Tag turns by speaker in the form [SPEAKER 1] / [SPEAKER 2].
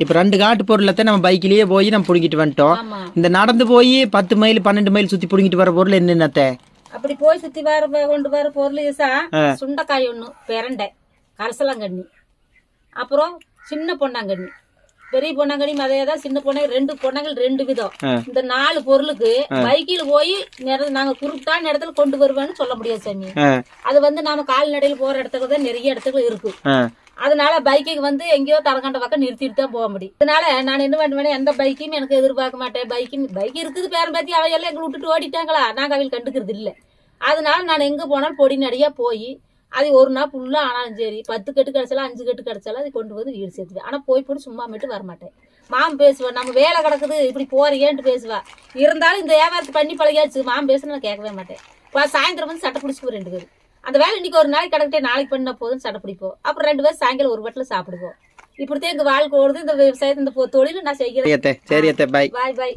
[SPEAKER 1] இப்ப ரெண்டு காட்டு பொருளத்தை நம்ம பைக்லயே போய் நம்ம புடிங்கிட்டு வந்துட்டோம். இந்த நடந்து போய் பத்து மைல் பன்னெண்டு மைல் சுத்தி புடிங்கிட்டு வர பொருள் என்னென்னத்த?
[SPEAKER 2] அப்படி போய் சுத்தி வர கொண்டு வர பொருள். சுண்டைக்காய் ஒண்ணு பெரண்டை கரசலாங்கண்ணி அப்புறம் சின்ன பொன்னாங்கண்ணி. பெரிய பொன்னாங்கண்ணி அதே தான் சின்ன பொண்ணை ரெண்டு பொண்ணங்கள் ரெண்டு விதம். இந்த நாலு பொருளுக்கு பைக்கில் போய் நாங்க குறுட்டான இடத்துல கொண்டு வருவேன்னு சொல்ல முடியாது சாமி. அது வந்து நாம கால்நடையில போற இடத்துக்கு தான் நிறைய இடத்துக்கு இருக்கு. அதனால பைக்குக்கு வந்து எங்கேயோ தரகண்ட பக்கம் நிறுத்திட்டு தான் போக முடியும். அதனால நான் என்ன பண்ணுவேன் எந்த பைக்கையும் எனக்கு எதிர்பார்க்க மாட்டேன். பைக்கு பைக் இருக்குது பேரம் பேத்தி அவையெல்லாம் எங்களை விட்டுட்டு ஓடிட்டாங்களா? நாங்கள் அவையில் கண்டுக்கிறது இல்லை. அதனால நான் எங்கே போனாலும் பொடி நடியாக போய் அது ஒரு நாள் ஃபுல்லாக ஆனாலும் சரி பத்து கட்டு கிடச்சாலும் அஞ்சு கட்டு கிடச்சாலும் அதை கொண்டு வந்து வீடு சேர்த்துவேன். ஆனால் போய் போட்டு சும்மா மட்டும் வரமாட்டேன். மாம் பேசுவேன் நம்ம வேலை கிடக்குது இப்படி போறியேன்ட்டு பேசுவா. இருந்தாலும் இந்த வியாபாரத்தை பண்ணி பழகியாச்சு. மாம் பேசுன்னு நான் கேட்கவே மாட்டேன். இப்போ சாயந்தரம் வந்து சட்டை பிடிச்சிக்குவோம் ரெண்டு பேரும். அந்த வேலை இன்னைக்கு ஒரு நாளைக்கு கிடக்கிட்டே நாளைக்கு பண்ண போதும் சட்டை பிடிப்போம். அப்புறம் ரெண்டு பேரும் சாயங்காலம் ஒரு வட்டில் சாப்பிடுவோம். இப்படித்தான் எங்க வாழ்க்கை ஓடுது. இந்த விவசாயத்தை இந்த பொ- தொழில் நான் செய்கிறேன்.
[SPEAKER 1] சரி
[SPEAKER 2] பாய் பாய்